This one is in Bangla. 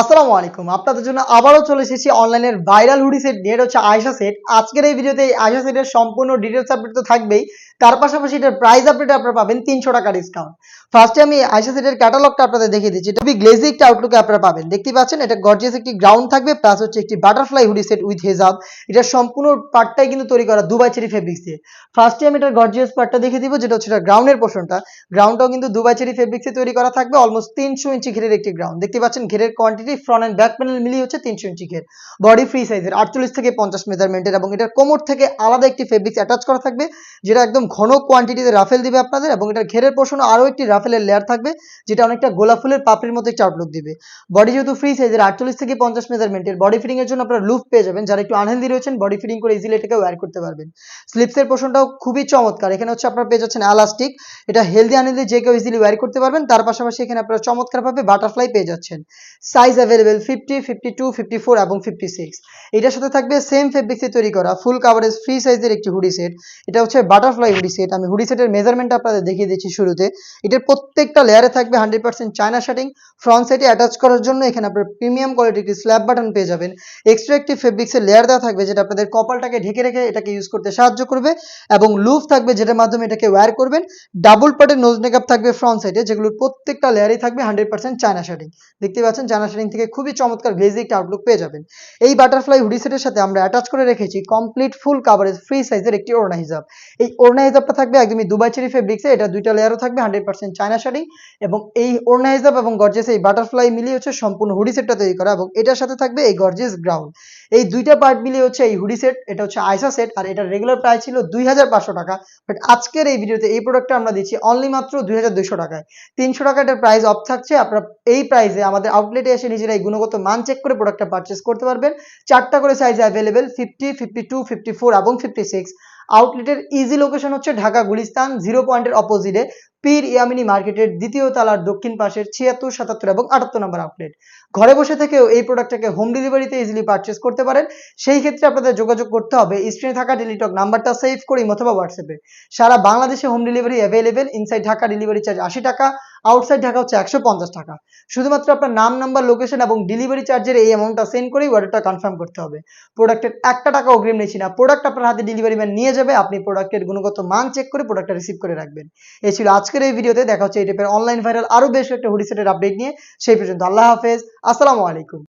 আসসালামু আলাইকুম। আপনাদের জন্য আবারও চলে এসেছি অনলাইনের ভাইরাল হুডি সেট নিয়ে হচ্ছে আয়সা সেট আজকের এই ভিডিওতে এই আয়সা সেটের সম্পূর্ণ ডিটেলস আপডেট তো থাকবেই। তার পাশাপাশি এটার প্রাইস আপডেট আপনারা পাবেন তিনশো টাকা ডিসকাউন্ট ফার্স্টে আমি আয়সা সেটের ক্যাটালগটা আপনাদের দেখিয়ে দিচ্ছি। এটা খুবই গ্লেজি একটা আউটলুকে আপনারা পাবেন। দেখতে পাচ্ছেন, এটা গর্জিয়াস একটি গ্রাউন্ড থাকবে প্লাস হচ্ছে একটি বাটারফ্লাই হুডি সেট উইথ হেজাব এটা সম্পূর্ণ পার্টটাই কিন্তু তৈরি করা দুবাই চেরি ফেব্রিক্স দিয়ে। ফার্স্টে আমি এটার গর্জিয়াস পার্টটা দেখিয়ে দিব, যেটা হচ্ছে এটা গ্রাউন্ডের পোর্শনটা গ্রাউন্ডটাও কিন্তু দুবাই চেরি ফেব্রিক্সে তৈরি করা থাকবে অলমোস্ট তিনশো ইঞ্চি ঘেরের একটি গ্রাউন্ড দেখতে পাচ্ছেন, ঘেরের quantity front and back panel মিলিয়ে হচ্ছে তিনশো ইঞ্চি ঘের। বডি ফ্রি সাইজের আটচল্লিশ থেকে পঞ্চাশ মেজারমেন্টের এবং এটার কোমর থেকে আলাদা একটি ফেব্রিক্স অ্যাটাচ করা থাকবে, যেটা একদম ঘন কোয়ান্টিটিতে রাফেল দিবে আপনাদের এবং এটার ঘেরের পোর্শনে আরও একটি রাফেলের লেয়ার থাকবে, যেটা অনেকটা গোলাপ ফুলের পাপড়ির মতো একটি আউটলুক দিবে। বডি যেহেতু ফ্রি সাইজের আটচল্লিশ থেকে পঞ্চাশ মেজারমেন্টের বডি ফিটিং এর জন্য আপনারা লুপ পেয়ে যাবেন। যারা একটু আনহেলদি রয়েছেন বডি ফিটিং করে ইজিলি এটাকে ওয়্যার করতে পারবেন। স্লিপসের পোর্শনটাও খুবই চমৎকার। এখানে হচ্ছে আপনারা পেয়ে যাচ্ছেন এলাস্টিক এটা হেলদি আনহেলদি যে কেউ ইজিলি ওয়্যার করতে পারবেন, তার পাশাপাশি এখানে আপনারা চমৎকারভাবে বাটারফ্লাই পেয়ে যাচ্ছেন। Size available fifty fifty two fifty four এবং ফিফটি সিক্স এটার সাথে থাকবে সেম ফেব্রিক্সে তৈরি করা ফুল কাভারেজ ফ্রি সাইজের একটি হুডি সেট এটা হচ্ছে বাটারফ্লাই হুডি সেট আমি হুডি সেটের মেজারমেন্ট আপনাদের দেখিয়ে দিচ্ছি শুরুতে। এটার প্রত্যেকটা লেয়ারে থাকবে hundred percent China shirting front সাইডে অ্যাটাচ করার জন্য এখানে আপনার প্রিমিয়াম কোয়ালিটি একটি স্ল্যাব বাটন পেয়ে যাবেন। এক্সট্রা একটি ফেব্রিক্সের লেয়ার দেওয়া থাকবে যেটা আপনাদের কপালটাকে ঢেকে রেখে এটাকে ইউজ করতে সাহায্য করবে এবং লুফ থাকবে যেটার মাধ্যমে এটাকে ওয়্যার করবেন। ডাবল পার্টের নোজ মেকআপ থাকবে ফ্রন্ট সাইডে যেগুলোর প্রত্যেকটা লেয়ারেই থাকবে হান্ড্রেড পার্সেন্ট চায়না শার্টিং দেখতে পাচ্ছেন চায়না শার্টিং থেকে খুবই চমৎকার গ্লেজি একটা আউটলুক পেয়ে যাবেন। এই বাটারফ্লাই হুডি সেটের সাথে আমরা অ্যাটাচ করে রেখেছি কমপ্লিট ফুল কাভারেজ ফ্রি সাইজের একটি ওড়না হিসাব এই ওড়না হিজাবটা থাকবে একদমই দুবাই চেরি ফেব্রিক্সে, এটা দুইটা লেয়ারও থাকবে হান্ড্রেড পার্সেন্ট চায়না শাড়ি এবং এই ওড়না হিজাব এবং গর্জেস এই বাটারফ্লাই মিলিয়ে হচ্ছে সম্পূর্ণ হুডি সেটটা তৈরি করা, এবং এটার সাথে থাকবে এই গর্জেস গ্রাউন্ড এই দুইটা পার্ট মিলিয়ে হচ্ছে এই হুডি সেট এটা হচ্ছে আইসা সেট আর এটার রেগুলার প্রাইস ছিল দুই হাজার পাঁচশো টাকা। বাট আজকের এই ভিডিওতে এই প্রোডাক্টটা আমরা দিচ্ছি অনলি মাত্র দুই হাজার দুইশো টাকায়। তিনশো টাকা এটার প্রাইস অফ থাকছে, আপনারা এই প্রাইসে আমাদের আউটলেটে এসে নিজেরা এই গুণগত মান চেক করে প্রোডাক্টটা পারচেস করতে পারবেন। চারটা করে size available fifty fifty two fifty four এবং ফিফটি সিক্স আউটলেটের ইজি লোকেশন হচ্ছে ঢাকা গুলিস্তান জিরো পয়েন্টের অপোজিটে পীর ইয়ামিনী মার্কেটের দ্বিতীয় তালার দক্ষিণ পাশের ছিয়াত্তর, সাতাত্তর এবং আটাত্তর নম্বর আউটলেট ঘরে বসে থেকেও এই প্রোডাক্টটাকে হোম ডেলিভারিতে ইজিলি পারচেস করতে পারেন। সেই ক্ষেত্রে আপনাদের যোগাযোগ করতে হবে। স্ক্রিনে থাকা টেলিটক নাম্বারটা সেভ করি অথবা হোয়াটসঅ্যাপে সারা বাংলাদেশে home delivery available inside Dhaka delivery charge আশি টাকা। আউটসাইড ঢাকা হচ্ছে একশো পঞ্চাশ টাকা। শুধুমাত্র আপনার নাম নাম্বার লোকেশন এবং ডেলিভারি চার্জের এই অ্যামাউন্টটা সেন্ড করেই অর্ডারটা কনফার্ম করতে হবে। প্রোডাক্টের একটা টাকা অগ্রিম নিচ্ছি না। প্রোডাক্ট আপনার হাতে ডেলিভারি ম্যান নিয়ে যাবে। আপনি প্রোডাক্টের গুণগত মান চেক করে প্রোডাক্টটা রিসিভ করে রাখবেন। এই ছিল আজকের এই ভিডিওতে দেখা হচ্ছে এই টাইপের অনলাইন ভাইরাল আরও বেশ একটা হুডিসেটের আপডেট নিয়ে। সেই পর্যন্ত আল্লাহ হাফেজ। আসসালামু আলাইকুম।